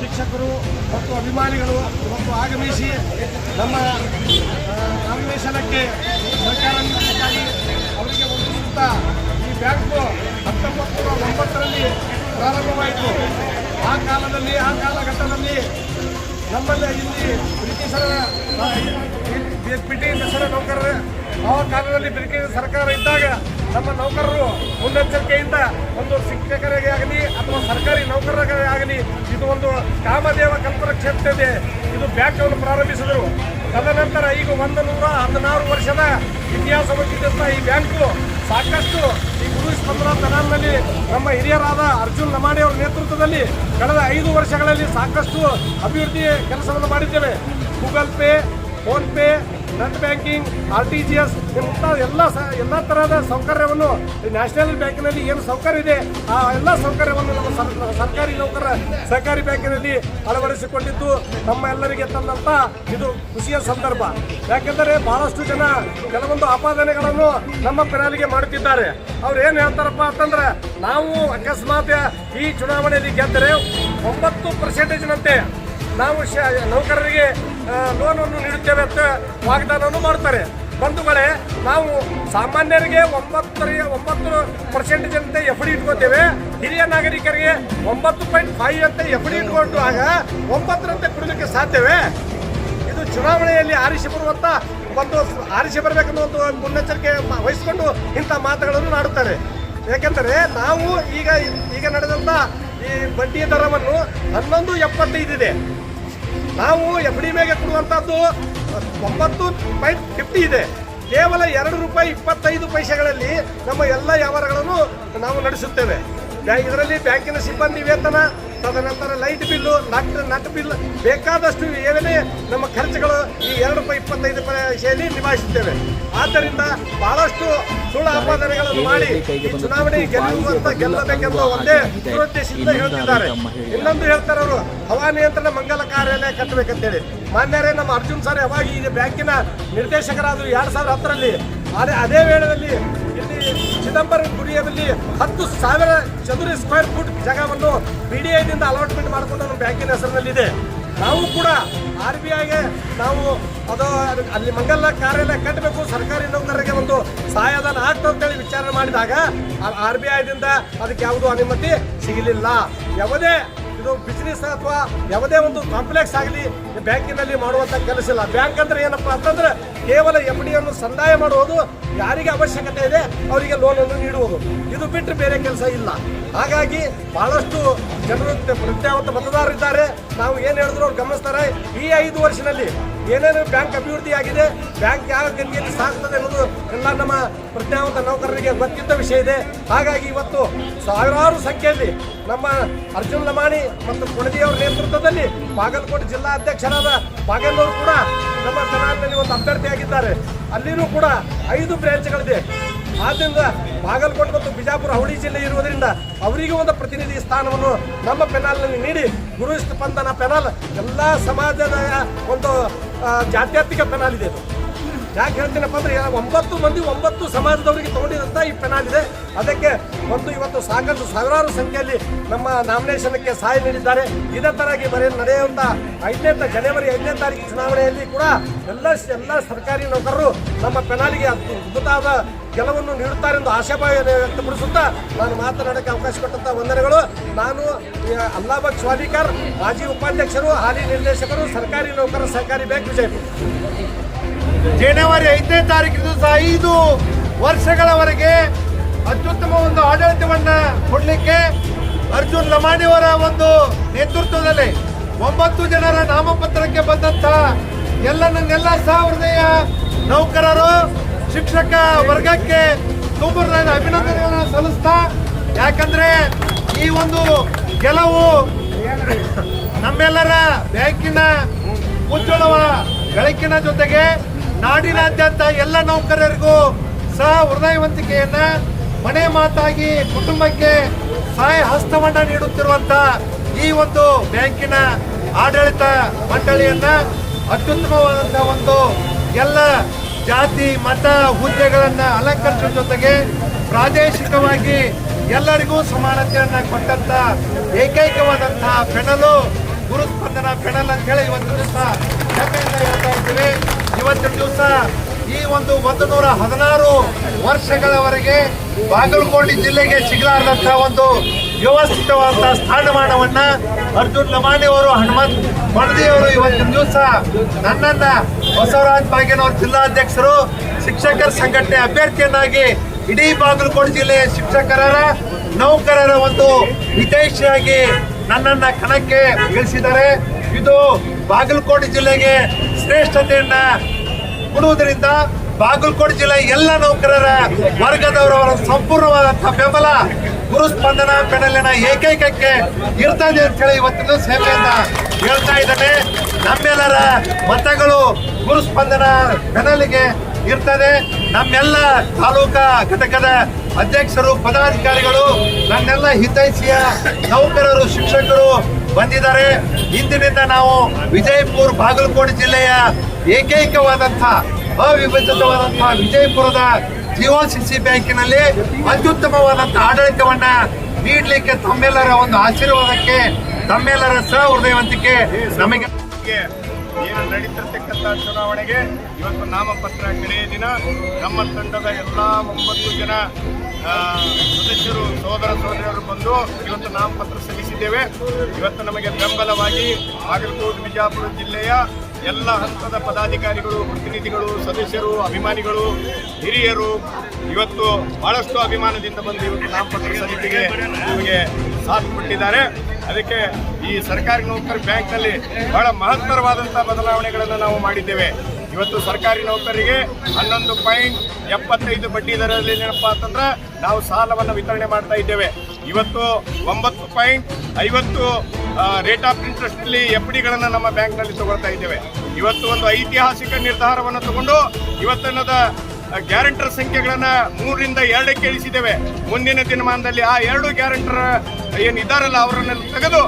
ಶಿಕ್ಷಕರು ಮತ್ತು ಅಭಿಮಾನಿಗಳು ಮತ್ತು ಆಗಮಿಸಿ ನಮ್ಮ ಅಧಿವೇಶನಕ್ಕೆ ಸರ್ಕಾರ ಅವರಿಗೆ ಒಂದು ಈ ಬ್ಯಾಂಕು ಹತ್ತೊಂಬತ್ತು ನೂರ ಒಂಬತ್ತರಲ್ಲಿ ಪ್ರಾರಂಭವಾಯಿತು. ಆ ಕಾಲದಲ್ಲಿ, ಆ ಕಾಲಘಟ್ಟದಲ್ಲಿ ನಮ್ಮಲ್ಲಿ ಇಲ್ಲಿ ಬ್ರಿಟಿಷರ ಪಿಟಿ ದಸರಾ ನೌಕರರ, ಆ ಕಾಲದಲ್ಲಿ ಬ್ರಿಟಿಷ್ ಸರ್ಕಾರ ಇದ್ದಾಗ ನಮ್ಮ ನೌಕರರು ಮುನ್ನೆಚ್ಚರಿಕೆಯಿಂದ ಒಂದು ಶಿಕ್ಷಕರಿಗೆ ಆಗಲಿ ಅಥವಾ ಸರ್ಕಾರಿ ನೌಕರರಿಗೆ ಆಗಲಿ ಇದು ಒಂದು ಕಾಮದೇವ ಕಲ್ಪನ ಕ್ಷೇತ್ರ ಇದೆ. ಇದು ಬ್ಯಾಂಕನ್ನು ಪ್ರಾರಂಭಿಸಿದರು. ತದನಂತರ ಈಗ ಒಂದು ನೂರ ಹದಿನಾರು ವರ್ಷದ ಇತಿಹಾಸ ಹೊಂದಿದ್ದಂಥ ಈ ಬ್ಯಾಂಕು ಸಾಕಷ್ಟು ಈ ಗುರು ಸ್ಪಂದನ ನಮ್ಮ ಹಿರಿಯರಾದ ಅರ್ಜುನ್ ಲಮಾಣಿ ಅವರ ನೇತೃತ್ವದಲ್ಲಿ ಕಳೆದ ಐದು ವರ್ಷಗಳಲ್ಲಿ ಸಾಕಷ್ಟು ಅಭಿವೃದ್ಧಿ ಕೆಲಸವನ್ನು ಮಾಡಿದ್ದೇವೆ. Google Pay PhonePe, net banking, R T G S, ಇಂಥ ಎಲ್ಲ ಸ, ಎಲ್ಲ ತರಹದ ಸೌಕರ್ಯವನ್ನು ನ್ಯಾಷನಲ್ ಬ್ಯಾಂಕಿನಲ್ಲಿ ಏನು ಸೌಕರ್ಯ ಇದೆ, ಆ ಎಲ್ಲ ಸೌಕರ್ಯವನ್ನು ನಮ್ಮ ಸರ್- ಸರ್ಕಾರಿ ನೌಕರರ ಸಹಕಾರಿ ಬ್ಯಾಂಕಿನಲ್ಲಿ ಅಳವಡಿಸಿಕೊಂಡಿದ್ದು ನಮ್ಮ ಎಲ್ಲರಿಗೆ ತಂದಂತ ಇದು ಖುಷಿಯ ಸಂದರ್ಭ. ಯಾಕೆಂದರೆ ಬಹಳಷ್ಟು ಜನ ಕೆಲವೊಂದು ಆಪಾದನೆಗಳನ್ನು ನಮ್ಮ ಪೆನಾಲಿಗೆ ಮಾಡುತ್ತಿದ್ದಾರೆ. ಅವ್ರು ಏನು ಹೇಳ್ತಾರಪ್ಪ ಅಂತಂದ್ರೆ, ನಾವು ಅಕಸ್ಮಾತ್ ಈ ಚುನಾವಣೆಯಲ್ಲಿ ಗೆದ್ದರೆ ಒಂಬತ್ತು ಪರ್ಸೆಂಟೇಜ್ನಂತೆ ನಾವು ಶ, ನೌಕರರಿಗೆ ಲೋನ್ ಅನ್ನು ನೀಡುತ್ತೇವೆ ಅಂತ ವಾಗ್ದಾನವನ್ನು ಮಾಡ್ತಾರೆ. ಬಂಧುಗಳೇ, ನಾವು ಸಾಮಾನ್ಯರಿಗೆ ಒಂಬತ್ತರ ಒಂಬತ್ತು ಪರ್ಸೆಂಟ್ ಜನತೆ ಎಫ್ ಡಿ ಇಟ್ಕೋತೇವೆ. ಹಿರಿಯ ನಾಗರಿಕರಿಗೆ ಒಂಬತ್ತು ಪಾಯಿಂಟ್ ಫೈವ್ ಅಂತ ಎಫ್ ಡಿ ಇಟ್ಕೊಂಡು ಆಗ ಒಂಬತ್ತರಂತೆ ಕೊಡಲಿಕ್ಕೆ ಸಾಧ್ಯವೇ? ಇದು ಚುನಾವಣೆಯಲ್ಲಿ ಆರಿಸಿ ಬರುವಂಥ ಒಂದು ಆರಿಸಿ ಬರಬೇಕನ್ನೋ ಒಂದು ಮುನ್ನೆಚ್ಚರಿಕೆ ವಹಿಸಿಕೊಂಡು ಇಂಥ ಮಾತುಗಳನ್ನು ನಾಡುತ್ತಾರೆ. ಯಾಕೆಂದರೆ ನಾವು ಈಗ ಈಗ ನಡೆದಂಥ ಈ ಬಡ್ಡಿ ದರವನ್ನು ಹನ್ನೊಂದು ಎಪ್ಪತ್ತೈದಿದೆ ನಾವು ಎಫ್ ಡಿ ಮೇಲೆ ಕೊಡುವಂಥದ್ದು ಒಂಬತ್ತು ಪಾಯಿಂಟ್ ಫಿಫ್ಟಿ ಇದೆ. ಕೇವಲ ಎರಡು ರೂಪಾಯಿ ಇಪ್ಪತ್ತೈದು ಪೈಸೆಗಳಲ್ಲಿ ನಮ್ಮ ಎಲ್ಲ ವ್ಯವಹಾರಗಳನ್ನು ನಾವು ನಡೆಸುತ್ತೇವೆ. ಇದರಲ್ಲಿ ಬ್ಯಾಂಕಿನ ಸಿಬ್ಬಂದಿ ವೇತನ ತದನಂತರ ಲೈಟ್ ಬಿಲ್ಲು, ನಟ್ ನಟ್ ಬಿಲ್, ಬೇಕಾದಷ್ಟು ಏನೇ ನಮ್ಮ ಖರ್ಚುಗಳು ಈ ಎರಡು ರೂಪಾಯಿ ಇಪ್ಪತ್ತೈದು ಶೈಲಿ ನಿಭಾಯಿಸುತ್ತೇವೆ. ಆದ್ದರಿಂದ ಬಹಳಷ್ಟು ಸುಳ್ಳು ಆಪಾದನೆಗಳನ್ನು ಮಾಡಿ ಚುನಾವಣೆ ಗೆಲ್ಲುವಂತ ಗೆಲ್ಲಬೇಕೆಂಬ ಒಂದೇ ದುರುದ್ದೇಶದಿಂದ ಹೇಳ್ತಿದ್ದಾರೆ. ಇನ್ನೊಂದು ಹೇಳ್ತಾರೆ ಅವರು, ಹವಾ ನಿಯಂತ್ರಣ ಮಂಗಲ ಕಾರ್ಯಾಲಯ ಕಟ್ಟಬೇಕಂತೇಳಿ. ಮಾನ್ಯರೇ, ನಮ್ಮ ಅರ್ಜುನ್ ಸರ್ ಯಾವಾಗ ಈ ಬ್ಯಾಂಕಿನ ನಿರ್ದೇಶಕರಾದರು ಎರಡು ಸಾವಿರದ ಹತ್ತರಲ್ಲಿ, ಅದೇ ಅದೇ ವೇಳೆಯಲ್ಲಿ ಚಿದಂಬರಂ ಗುಡಿಯದಲ್ಲಿ ಹತ್ತು ಸಾವಿರ ಚದುರ ಸ್ಕ್ವೇರ್ ಫುಟ್ ಜಾಗವನ್ನು ಬಿ ಡಿ ಐದಿಂದ ಅಲಾಟ್ಮೆಂಟ್ ಮಾಡಿಕೊಂಡು ನಮ್ಮ ಬ್ಯಾಂಕಿನ ಹೆಸರಿನಲ್ಲಿದೆ. ನಾವು ಕೂಡ ಆರ್ ಬಿ ಐಗೆ ನಾವು ಅದು ಅಲ್ಲಿ ಮಂಗಲ್ಲ ಕಾರ್ಯಾಲಯ ಕಟ್ಟಬೇಕು, ಸರ್ಕಾರಿ ನೌಕರರಿಗೆ ಒಂದು ಸಹಾಯಧನ ಆಗ್ತದೆ ಅಂತೇಳಿ ವಿಚಾರಣೆ ಮಾಡಿದಾಗ ಆರ್ ಬಿ ಐದಿಂದ ಅದಕ್ಕೆ ಯಾವುದೂ ಅನುಮತಿ ಸಿಗಲಿಲ್ಲ. ಯಾವುದೇ ಇದು ಬಿಸ್ನೆಸ್ ಅಥವಾ ಯಾವುದೇ ಒಂದು ಕಾಂಪ್ಲೆಕ್ಸ್ ಆಗಲಿ, ಬ್ಯಾಂಕಿನಲ್ಲಿ ಮಾಡುವಂತ ಕೆಲಸ ಇಲ್ಲ. ಬ್ಯಾಂಕ್ ಅಂದ್ರೆ ಏನಪ್ಪಾ ಅಂತಂದ್ರೆ ಕೇವಲ ಎಫ್ ಡಿಯನ್ನು ಸಂದಾಯ ಮಾಡುವುದು, ಯಾರಿಗೆ ಅವಶ್ಯಕತೆ ಇದೆ ಅವರಿಗೆ ಲೋನ್ ಅನ್ನು ನೀಡುವುದು. ಇದು ಬಿಟ್ಟರೆ ಬೇರೆ ಕೆಲಸ ಇಲ್ಲ. ಹಾಗಾಗಿ ಬಹಳಷ್ಟು ಜನರು ಪ್ರಜ್ಞಾವಂತ ಮತದಾರರಿದ್ದಾರೆ ನಾವು ಏನು ಹೇಳಿದ್ರು ಅವ್ರು ಗಮನಿಸ್ತಾರೆ, ಈ ಐದು ವರ್ಷದಲ್ಲಿ ಏನೇನು ಬ್ಯಾಂಕ್ ಅಭಿವೃದ್ಧಿ ಆಗಿದೆ ಬ್ಯಾಂಕ್ ಯಾವ ಗತಿಯಲ್ಲಿ ನಮ್ಮ ಪ್ರಜ್ಞಾವಂತ ನೌಕರರಿಗೆ ಗೊತ್ತಿದ್ದ ವಿಷಯ ಇದೆ. ಹಾಗಾಗಿ ಇವತ್ತು ಸಾವಿರಾರು ಸಂಖ್ಯೆಯಲ್ಲಿ ನಮ್ಮ ಅರ್ಜುನ್ ಲಮಾಣಿ ಮತ್ತು ಕೊಣದಿಯವರ ನೇತೃತ್ವದಲ್ಲಿ ಬಾಗಲಕೋಟೆ ಜಿಲ್ಲಾ ಅಧ್ಯಕ್ಷರಾದ ಬಾಗೇಂದ್ರ ಕೂಡ ನಮ್ಮ ಜನಾಂಗದಲ್ಲಿ ಒಂದು ಅಭ್ಯರ್ಥಿಯಾಗಿದ್ದಾರೆ ಅಲ್ಲಿನೂ ಕೂಡ ಐದು ಬ್ರಾಂಚ್ಗಳಿದೆ ಆದ್ದರಿಂದ ಬಾಗಲಕೋಟೆ ಮತ್ತು ಬಿಜಾಪುರ ಅವಳಿ ಜಿಲ್ಲೆ ಇರುವುದರಿಂದ ಅವರಿಗೂ ಒಂದು ಪ್ರತಿನಿಧಿ ಸ್ಥಾನವನ್ನು ನಮ್ಮ ಪೆನಾಲ್ನಲ್ಲಿ ನೀಡಿ ಗುರು ಸ್ಪಂದನ ಪೆನಾಲ್ ಎಲ್ಲ ಸಮಾಜದ ಒಂದು ಜಾತ್ಯಾತ್ಮಿಕ ಪೆನಾಲ್ ಇದೆ ಇದು ಯಾಕೆ ಹೇಳ್ತೀನಪ್ಪ ಅಂದ್ರೆ ಒಂಬತ್ತು ಮಂದಿ ಒಂಬತ್ತು ಸಮಾಜದವರಿಗೆ ತಗೊಂಡಿದಂತ ಈ ಪೆನಾಲ್ ಇದೆ. ಅದಕ್ಕೆ ಒಂದು ಇವತ್ತು ಸಾಕಷ್ಟು ಸಾವಿರಾರು ಸಂಖ್ಯೆಯಲ್ಲಿ ನಮ್ಮ ನಾಮಿನೇಷನ್ಗೆ ಸಹಾಯ ನೀಡಿದ್ದಾರೆ. ಇದೇ ತರಗಿ ಬರೀ ನಡೆಯುವಂತ ಐದನೇ ಜನವರಿ ಐದನೇ ತಾರೀಕು ಚುನಾವಣೆಯಲ್ಲಿ ಕೂಡ ಎಲ್ಲ ಎಲ್ಲ ಸರ್ಕಾರಿ ನೌಕರರು ನಮ್ಮ ಪೆನಾಲಿಗೆ ಅದ್ಭು- ಅದ್ಭುತವಾದ ಗೆಲುವನ್ನು ನೀಡುತ್ತಾರೆ ಎಂದು ಆಶಾಭಾವ ವ್ಯಕ್ತಪಡಿಸುತ್ತಾ ನಾನು ಮಾತನಾಡೋಕ್ಕೆ ಅವಕಾಶ ಕೊಟ್ಟಂತ ವಂದನೆಗಳು. ನಾನು ಅಲ್ಲಾಬಾಗ್ ಸ್ವಾಲಿಕರ್ ಮಾಜಿ ಉಪಾಧ್ಯಕ್ಷರು, ಹಾಲಿ ನಿರ್ದೇಶಕರು, ಸರ್ಕಾರಿ ನೌಕರ ಸಹಕಾರಿ ಬ್ಯಾಂಕ್ ವಿಜಯಪುರ ಜನವರಿ ಐದನೇ ತಾರೀಕಿನ ಸಹ ಐದು ವರ್ಷಗಳವರೆಗೆ ಅತ್ಯುತ್ತಮ ಒಂದು ಆಡಳಿತವನ್ನು ಕೊಡಲಿಕ್ಕೆ ಅರ್ಜುನ್ ಲಮಾಣಿಯವರ ಒಂದು ನೇತೃತ್ವದಲ್ಲಿ ಒಂಬತ್ತು ಜನರ ನಾಮಪತ್ರಕ್ಕೆ ಬಂದಂತಹ ಎಲ್ಲ ನನ್ನೆಲ್ಲ ಸಹೃದಯ ನೌಕರರು, ಶಿಕ್ಷಕ ವರ್ಗಕ್ಕೆ ತುಂಬ ನಾನು ಅಭಿನಂದನೆಗಳನ್ನು ಸಲ್ಲಿಸ್ತಾ, ಯಾಕಂದ್ರೆ ಈ ಒಂದು ಗೆಲುವು ನಮ್ಮೆಲ್ಲರ ಬ್ಯಾಂಕಿನ ಉಜ್ವಲವ ಬೆಳಕಿನ ಜೊತೆಗೆ ನಾಡಿನಾದ್ಯಂತ ಎಲ್ಲ ನೌಕರರಿಗೂ ಸಹ ಹೃದಯವಂತಿಕೆಯನ್ನ ಮನೆ ಮಾತಾಗಿ ಕುಟುಂಬಕ್ಕೆ ಸಹಾಯ ಹಸ್ತವನ್ನ ನೀಡುತ್ತಿರುವಂತ ಈ ಒಂದು ಬ್ಯಾಂಕಿನ ಆಡಳಿತ ಮಂಡಳಿಯನ್ನ ಅತ್ಯುತ್ತಮವಾದಂತಹ ಒಂದು ಎಲ್ಲ ಜಾತಿ, ಮತ, ಹುದ್ದೆಗಳನ್ನ ಅಲಂಕರಿಸುವ ಜೊತೆಗೆ ಪ್ರಾದೇಶಿಕವಾಗಿ ಎಲ್ಲರಿಗೂ ಸಮಾನತೆಯನ್ನ ಕೊಟ್ಟಂತ ಏಕೈಕವಾದಂತಹ ಪೆಣಲು ಗುರುಸ್ಪಂದನ ಪೆಣಲ್ ಅಂತ ಹೇಳಿ ಒಂದು ದಿವಸ ಹೇಳ್ತಾ ಇದ್ದೀವಿ. ಇವತ್ತಿನ ದಿವಸ ಈ ಒಂದು ಒಂದು ನೂರ ಹದಿನಾರು ವರ್ಷಗಳವರೆಗೆ ಬಾಗಲಕೋಟೆ ಜಿಲ್ಲೆಗೆ ಸಿಗಲಾರದಂತಹ ಒಂದು ವ್ಯವಸ್ಥಿತವಾದಂತಹ ಸ್ಥಾನಮಾನವನ್ನ ಅರ್ಜುನ್ ಲಮಾಣಿ ಅವರು, ಹನುಮಂತ್ ಅವರು ಇವತ್ತಿನ ದಿವಸ ನನ್ನನ್ನ ಬಸವರಾಜ್ ಬಾಗೇನವ್ರ ಜಿಲ್ಲಾಧ್ಯಕ್ಷರು, ಶಿಕ್ಷಕರ ಸಂಘಟನೆ ಅಭ್ಯರ್ಥಿಯನ್ನಾಗಿ ಇಡೀ ಬಾಗಲಕೋಟೆ ಜಿಲ್ಲೆಯ ಶಿಕ್ಷಕರ ನೌಕರರ ಒಂದು ಹಿತೈಷಿಯಾಗಿ ನನ್ನನ್ನ ಕಣಕ್ಕೆ ಇಳಿಸಿದ್ದಾರೆ. ಇದು ಬಾಗಲಕೋಟೆ ಜಿಲ್ಲೆಗೆ ಶ್ರೇಷ್ಠತೆಯನ್ನ ಕೊಡುವುದರಿಂದ ಬಾಗಲಕೋಟೆ ಜಿಲ್ಲೆ ಎಲ್ಲ ನೌಕರರ ವರ್ಗದವರವರ ಸಂಪೂರ್ಣವಾದಂತಹ ಬೆಂಬಲ ಗುರುಸ್ಪಂದನ ಪೆನಲಿನ ಏಕೈಕಕ್ಕೆ ಇರ್ತದೆ ಅಂತ ಹೇಳಿ ಇವತ್ತಿನ ಸೇವೆಯಿಂದ ಹೇಳ್ತಾ ಇದ್ದಾನೆ. ನಮ್ಮೆಲ್ಲರ ಮತಗಳು ಗುರುಸ್ಪಂದನ ಪೆನಲಿಗೆ ಇರ್ತದೆ. ನಮ್ಮೆಲ್ಲ ತಾಲೂಕಾ ಘಟಕದ ಅಧ್ಯಕ್ಷರು, ಪದಾಧಿಕಾರಿಗಳು, ನನ್ನೆಲ್ಲ ಹಿತೈಷಿಯ ನೌಕರರು, ಶಿಕ್ಷಕರು ಬಂದಿದ್ದಾರೆ. ಇಂದಿನಿಂದ ನಾವು ವಿಜಯಪುರ ಬಾಗಲಕೋಟೆ ಜಿಲ್ಲೆಯ ಏಕೈಕವಾದಂಥ ಅವಿಭಜಿತವಾದಂತಹ ವಿಜಯಪುರದ ಜಿಒಸಿಸಿ ಬ್ಯಾಂಕಿನಲ್ಲಿ ಅತ್ಯುತ್ತಮವಾದಂಥ ಆಡಳಿತವನ್ನ ನೀಡಲಿಕ್ಕೆ ತಮ್ಮೆಲ್ಲರ ಒಂದು ಆಶೀರ್ವಾದಕ್ಕೆ, ತಮ್ಮೆಲ್ಲರ ಸಹ ಹೃದಯವಂತಿಕೆ ನಮಗೆ. ಏನು ನಡೀತಿರ್ತಕ್ಕಂಥ ಚುನಾವಣೆಗೆ ಇವತ್ತು ನಾಮಪತ್ರ ಕಡೆಯ ದಿನ. ನಮ್ಮ ತಂಡದ ಎಲ್ಲ ಒಂಬತ್ತು ಜನ ಸದಸ್ಯರು ಸಹೋದರ ಸಹೋದರಿಯರು ಬಂದು ಇವತ್ತು ನಾಮಪತ್ರ ಸಲ್ಲಿಸಿದ್ದೇವೆ. ಇವತ್ತು ನಮಗೆ ಬೆಂಬಲವಾಗಿ ಬಾಗಲಕೋಟೆ, ಬಿಜಾಪುರ ಜಿಲ್ಲೆಯ ಎಲ್ಲ ಹಂತದ ಪದಾಧಿಕಾರಿಗಳು, ಪ್ರತಿನಿಧಿಗಳು, ಸದಸ್ಯರು, ಅಭಿಮಾನಿಗಳು, ಹಿರಿಯರು ಇವತ್ತು ಬಹಳಷ್ಟು ಅಭಿಮಾನದಿಂದ ಬಂದು ಇವತ್ತು ನಾಮಪತ್ರ ಸಲ್ಲಿಕೆಗೆ ನಮಗೆ ಸಾಥ್ ಕೊಟ್ಟಿದ್ದಾರೆ. ಅದಕ್ಕೆ ಈ ಸರ್ಕಾರಿ ನೌಕರ ಬ್ಯಾಂಕ್ನಲ್ಲಿ ಬಹಳ ಮಹತ್ತರವಾದಂಥ ಬದಲಾವಣೆಗಳನ್ನು ನಾವು ಮಾಡಿದ್ದೇವೆ. ಇವತ್ತು ಸರ್ಕಾರಿ ನೌಕರರಿಗೆ ಹನ್ನೊಂದು ಪಾಯಿಂಟ್ ಎಪ್ಪತ್ತೈದು ಬಡ್ಡಿ ದರದಲ್ಲಿ ಏನಪ್ಪ ಅಂತಂದ್ರೆ ನಾವು ಸಾಲವನ್ನು ವಿತರಣೆ ಮಾಡ್ತಾ ಇದ್ದೇವೆ. ಇವತ್ತು ಒಂಬತ್ತು ಪಾಯಿಂಟ್ ಐವತ್ತು ರೇಟ್ ಆಫ್ ಇಂಟ್ರೆಸ್ಟ್ನಲ್ಲಿ ಎಫ್ ಡಿಗಳನ್ನು ನಮ್ಮ ಬ್ಯಾಂಕ್ನಲ್ಲಿ ತಗೊಳ್ತಾ ಇದ್ದೇವೆ. ಇವತ್ತು ಒಂದು ಐತಿಹಾಸಿಕ ನಿರ್ಧಾರವನ್ನು ತಗೊಂಡು ಇವತ್ತಿನದ ಗ್ಯಾರಂಟರ್ ಸಂಖ್ಯೆಗಳನ್ನು ಮೂರರಿಂದ ಎರಡಕ್ಕೆ ಇಳಿಸಿದ್ದೇವೆ. ಮುಂದಿನ ದಿನಮಾನದಲ್ಲಿ ಆ ಎರಡು ಗ್ಯಾರಂಟರ್ ಏನಿದ್ದಾರಲ್ಲ ಅವರನ್ನ ತೆಗೆದು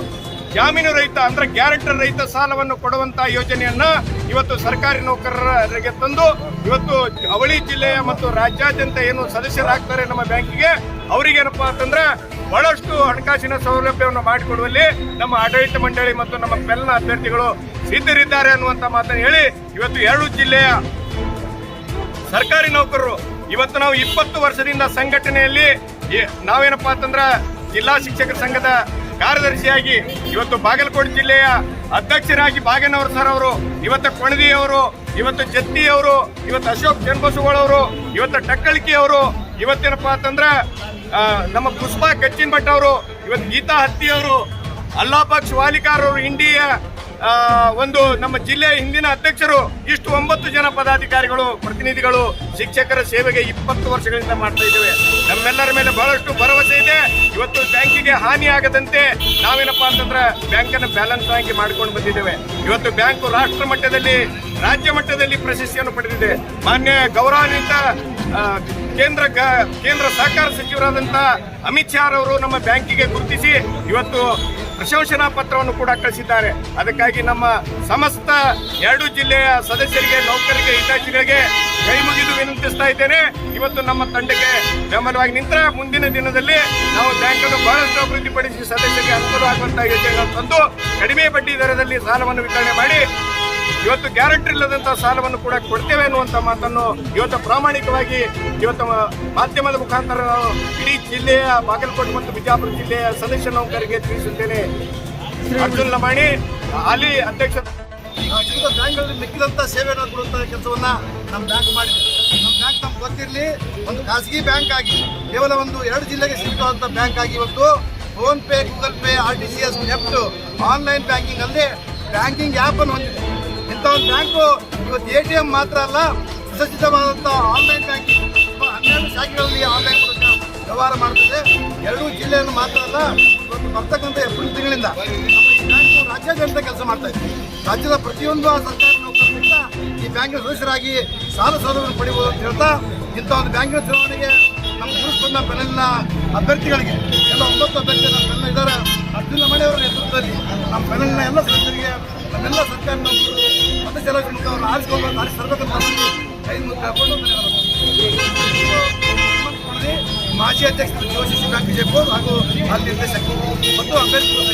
ಜಾಮೀನು ರಹಿತ ಅಂದ್ರೆ ಗ್ಯಾರಂಟರ್ ರಹಿತ ಸಾಲವನ್ನು ಕೊಡುವಂತಹ ಯೋಜನೆಯನ್ನ ಇವತ್ತು ಸರ್ಕಾರಿ ನೌಕರರಿಗೆ ತಂದು ಇವತ್ತು ಅವಳಿ ಜಿಲ್ಲೆಯ ಮತ್ತು ರಾಜ್ಯಾದ್ಯಂತ ಏನು ಸದಸ್ಯರಾಗ್ತಾರೆ ನಮ್ಮ ಬ್ಯಾಂಕಿಗೆ ಅವರಿಗೇನಪ್ಪ ಅಂತಂದ್ರೆ ಬಹಳಷ್ಟು ಹಣಕಾಸಿನ ಸೌಲಭ್ಯವನ್ನು ಮಾಡಿಕೊಡುವಲ್ಲಿ ನಮ್ಮ ಆಡಳಿತ ಮಂಡಳಿ ಮತ್ತು ನಮ್ಮ ಬೆಲ್ಲ ಅಭ್ಯರ್ಥಿಗಳು ಸಿದ್ಧರಿದ್ದಾರೆ ಅನ್ನುವಂತ ಮಾತನ್ನು ಹೇಳಿ ಇವತ್ತು ಎರಡು ಜಿಲ್ಲೆಯ ಸರ್ಕಾರಿ ನೌಕರರು ಇವತ್ತು ನಾವು ಇಪ್ಪತ್ತು ವರ್ಷದಿಂದ ಸಂಘಟನೆಯಲ್ಲಿ ನಾವೇನಪ್ಪ ಅಂತಂದ್ರ ಜಿಲ್ಲಾ ಶಿಕ್ಷಕರ ಸಂಘದ ಕಾರ್ಯದರ್ಶಿಯಾಗಿ ಇವತ್ತು ಬಾಗಲಕೋಟೆ ಜಿಲ್ಲೆಯ ಅಧ್ಯಕ್ಷರಾಗಿ ಬಾಗೇನವರ್ ಸರ್ ಅವರು, ಇವತ್ತು ಕೊಣದಿ ಅವರು, ಇವತ್ತು ಜತ್ತಿ ಅವರು, ಇವತ್ತು ಅಶೋಕ್ ಚನ್ನಬಸವಗಳವರು ಇವತ್ತು ಟಕ್ಕಳಿಕಿ ಅವರು, ಇವತ್ತೇನಪ್ಪ ಅಂತಂದ್ರೆ ನಮ್ಮ ಪುಷ್ಪಾ ಕಚ್ಚಿನ್ ಭಟ್ ಅವರು, ಇವತ್ತು ಗೀತಾ ಹತ್ತಿ ಅವರು ಅಲ್ಲಾಬಕ್ಷ್ ವಾಲಿಕಾರ್ ಅವರು ಇಂಡಿಯಾ ಒಂದು ನಮ್ಮ ಜಿಲ್ಲೆಯ ಹಿಂದಿನ ಅಧ್ಯಕ್ಷರು ಇಷ್ಟು ಒಂಬತ್ತು ಜನ ಪದಾಧಿಕಾರಿಗಳು, ಪ್ರತಿನಿಧಿಗಳು, ಶಿಕ್ಷಕರ ಸೇವೆಗೆ ಇಪ್ಪತ್ತು ವರ್ಷಗಳಿಂದ ಮಾಡ್ತಾ ಇದ್ದೇವೆ. ನಮ್ಮೆಲ್ಲರ ಮೇಲೆ ಬಹಳಷ್ಟು ಭರವಸೆ ಇದೆ. ಇವತ್ತು ಬ್ಯಾಂಕಿಗೆ ಹಾನಿ ಆಗದಂತೆ ನಾವೇನಪ್ಪ ಅಂತಂದ್ರೆ ಬ್ಯಾಂಕನ್ನು ಬ್ಯಾಲೆನ್ಸ್ ಆಗಿ ಮಾಡ್ಕೊಂಡು ಬಂದಿದ್ದೇವೆ. ಇವತ್ತು ಬ್ಯಾಂಕು ರಾಷ್ಟ್ರ ಮಟ್ಟದಲ್ಲಿ, ರಾಜ್ಯ ಮಟ್ಟದಲ್ಲಿ ಪ್ರಶಸ್ತಿಯನ್ನು ಪಡೆದಿದೆ. ಮಾನ್ಯ ಗೌರವಾನ್ವಿತ ಕೇಂದ್ರ ಕೇಂದ್ರ ಸಹಕಾರ ಸಚಿವರಾದಂತಹ ಅಮಿತ್ ಶಾ ಅವರು ನಮ್ಮ ಬ್ಯಾಂಕಿಗೆ ಗುರುತಿಸಿ ಇವತ್ತು ಪ್ರಶಂಸನಾ ಪತ್ರವನ್ನು ಕೂಡ ಕಳಿಸಿದ್ದಾರೆ. ಅದಕ್ಕಾಗಿ ನಮ್ಮ ಸಮಸ್ತ ಎರಡು ಜಿಲ್ಲೆಯ ಸದಸ್ಯರಿಗೆ, ನೌಕರರಿಗೆ ಹಿತಾಚಿಗಳಿಗೆ ಕೈ ಮುಗಿದು ವಿನಂತಿಸ್ತಾ ಇದ್ದೇನೆ. ಇವತ್ತು ನಮ್ಮ ತಂಡಕ್ಕೆ ಬೆಂಬಲವಾಗಿ ನಿಂತರ ಮುಂದಿನ ದಿನದಲ್ಲಿ ನಾವು ಬ್ಯಾಂಕನ್ನು ಬಹಳಷ್ಟು ಅಭಿವೃದ್ಧಿಪಡಿಸಿ ಸದಸ್ಯರಿಗೆ ಅನುಕೂಲ ಆಗುವಂತಹ ಯೋಜನೆಗಳನ್ನು ತಂದು ಕಡಿಮೆ ಬಡ್ಡಿ ದರದಲ್ಲಿ ಸಾಲವನ್ನು ವಿತರಣೆ ಮಾಡಿ ಇವತ್ತು ಗ್ಯಾರಂಟಿ ಇಲ್ಲದಂತಹ ಸಾಲವನ್ನು ಕೂಡ ಕೊಡ್ತೇವೆ ಅನ್ನುವಂತ ಮಾತನ್ನು ಇವತ್ತು ಪ್ರಾಮಾಣಿಕವಾಗಿ ಇವತ್ತು ಮಾಧ್ಯಮದ ಮುಖಾಂತರ ನಾವು ಇಡೀ ಜಿಲ್ಲೆಯ ಬಾಗಲಕೋಟೆ ಮತ್ತು ಬಿಜಾಪುರ ಜಿಲ್ಲೆಯ ಸದಸ್ಯ ನೌಕರಿಗೆ ತಿಳಿಸುತ್ತೇನೆ. ಅರ್ಜುನ್ ಲಮಾಣಿ ಅಲ್ಲಿ ಅಧ್ಯಕ್ಷ ಬ್ಯಾಂಕ್ಗಳಲ್ಲಿ ಮಿಕ್ಕಿದಂತ ಸೇವೆಯನ್ನು ಕೊಡುವಂತ ಕೆಲಸವನ್ನ ನಮ್ಮ ಬ್ಯಾಂಕ್ ಮಾಡಿದೆ. ನಮ್ಮ ಬ್ಯಾಂಕ್ ನಮ್ಗೆ ಗೊತ್ತಿರಲಿ, ಒಂದು ಖಾಸಗಿ ಬ್ಯಾಂಕ್ ಆಗಿ, ಕೇವಲ ಒಂದು ಎರಡು ಜಿಲ್ಲೆಗೆ ಸೀಮಿತವಾದಂಥ ಬ್ಯಾಂಕ್ ಆಗಿ ಇವತ್ತು PhonePe, Google Pay, R T C S, NEFT, online banking ಅಲ್ಲಿ ಬ್ಯಾಂಕಿಂಗ್ ಆ್ಯಪ್ ಅನ್ನು ಹೊಂದಿದೆ. ಇಂಥ ಒಂದು ಬ್ಯಾಂಕು ಇವತ್ತು ಎ ಟಿ ಎಂ ಮಾತ್ರ ಅಲ್ಲ ಸುಸಜ್ಜಿತವಾದಂಥ ಆನ್ಲೈನ್ ಬ್ಯಾಂಕಿಂಗ್ ಹನ್ನೆರಡು ಶಾಖೆಗಳಲ್ಲಿ ಆನ್ಲೈನ್ ಮೂಲಕ ವ್ಯವಹಾರ ಮಾಡ್ತದೆ. ಎರಡೂ ಜಿಲ್ಲೆಯನ್ನು ಮಾತ್ರ ಅಲ್ಲ, ಇವತ್ತು ಬರ್ತಕ್ಕಂಥ ಏಪ್ರಿಲ್ ತಿಂಗಳಿಂದ ಬ್ಯಾಂಕು ರಾಜ್ಯಾದ್ಯಂತ ಕೆಲಸ ಮಾಡ್ತಾ ಇದೆ. ರಾಜ್ಯದ ಪ್ರತಿಯೊಂದು ಸರ್ಕಾರಿ ನೌಕರರಿಂದ ಈ ಬ್ಯಾಂಕಿನ ಸದಸ್ಯರಾಗಿ ಸಾಲ ಸೌಲಭ್ಯ ಪಡೆಯಬಹುದು ಅಂತ ಹೇಳ್ತಾ ಇಂಥ ಒಂದು ಬ್ಯಾಂಕಿನ ಚುನಾವಣೆಗೆ ನಮ್ಮ ಗುರುಸ್ಪಂದ ಪೆನಲ್ನ ಅಭ್ಯರ್ಥಿಗಳಿಗೆ, ಎಲ್ಲ ಒಂಬತ್ತು ಅಭ್ಯರ್ಥಿ ನಮ್ಮ ಪೆನಲ್ ಇದ್ದಾರೆ. ಅರ್ಜುನ ಮನೆಯವರ ನೇತೃತ್ವದಲ್ಲಿ ನಮ್ಮ ಪೆನಲ್ನ ಎಲ್ಲ ಸದಸ್ಯರಿಗೆ, ನಮ್ಮೆಲ್ಲ ಸರ್ಕಾರ ನೌಕರರು ಸದಸ್ಯರ ಮುಖ ಅವರನ್ನು ಆರಿಸಿಕೊಂಡು ಆರಿಸಿ ತರಬೇಕಂತ ಕೈ ಮುಖ ಹಾಕೊಂಡು ಮಾಜಿ ಅಧ್ಯಕ್ಷರು ಜೋಶಿ ಬ್ಯಾಂಕ್ ವಿಜಯಪುರ ಹಾಗೂ ಆ ನಿರ್ದೇಶಕರು ಮತ್ತು ಅಭ್ಯರ್ಥಿಗಳು